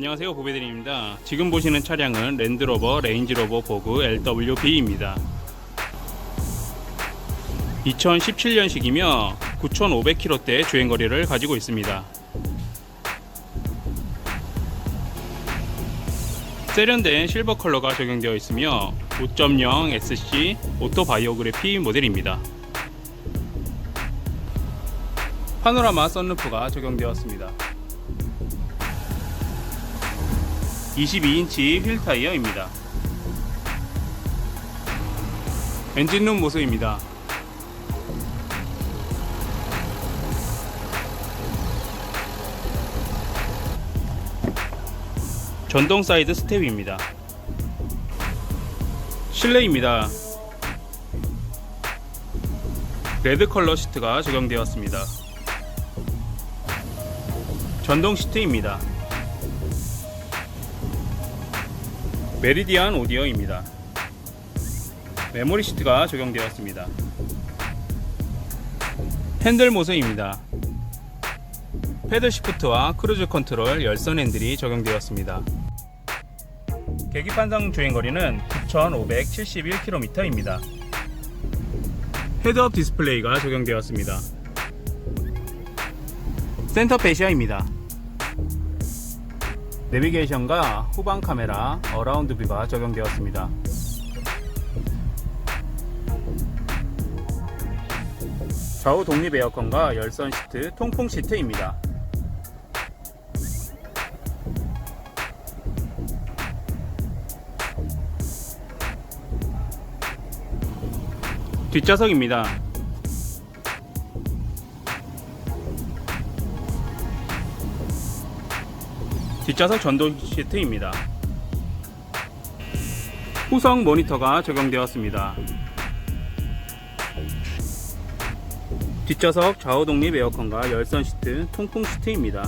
안녕하세요 보배드림입니다. 지금 보시는 차량은 랜드로버 레인지로버 보그 LWB입니다. 2017년식이며 9,500km대 주행거리를 가지고 있습니다. 세련된 실버 컬러가 적용되어 있으며 5.0 SC 오토바이오그래피 모델입니다. 파노라마 썬루프가 적용되었습니다 22인치 휠 타이어입니다. 엔진룸 모습입니다. 전동 사이드 스텝입니다. 실내입니다. 레드 컬러 시트가 적용되었습니다. 전동 시트입니다. 메리디안 오디오입니다. 메모리 시트가 적용되었습니다. 핸들 모습입니다. 패드 시프트와 크루즈 컨트롤 열선 핸들이 적용되었습니다. 계기판상 주행거리는 9,571km입니다. 헤드업 디스플레이가 적용되었습니다. 센터 페시아입니다. 내비게이션과 후방 카메라, 어라운드 뷰가 적용되었습니다. 좌우 독립 에어컨과 열선 시트, 통풍 시트입니다. 뒷좌석입니다. 뒷좌석 전동 시트입니다. 후성 모니터가 적용되었습니다. 뒷좌석 좌우 독립 에어컨과 열선 시트, 통풍 시트입니다.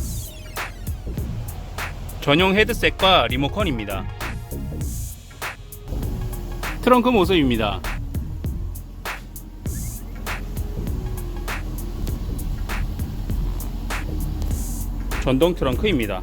전용 헤드셋과 리모컨입니다. 트렁크 모습입니다. 전동 트렁크입니다.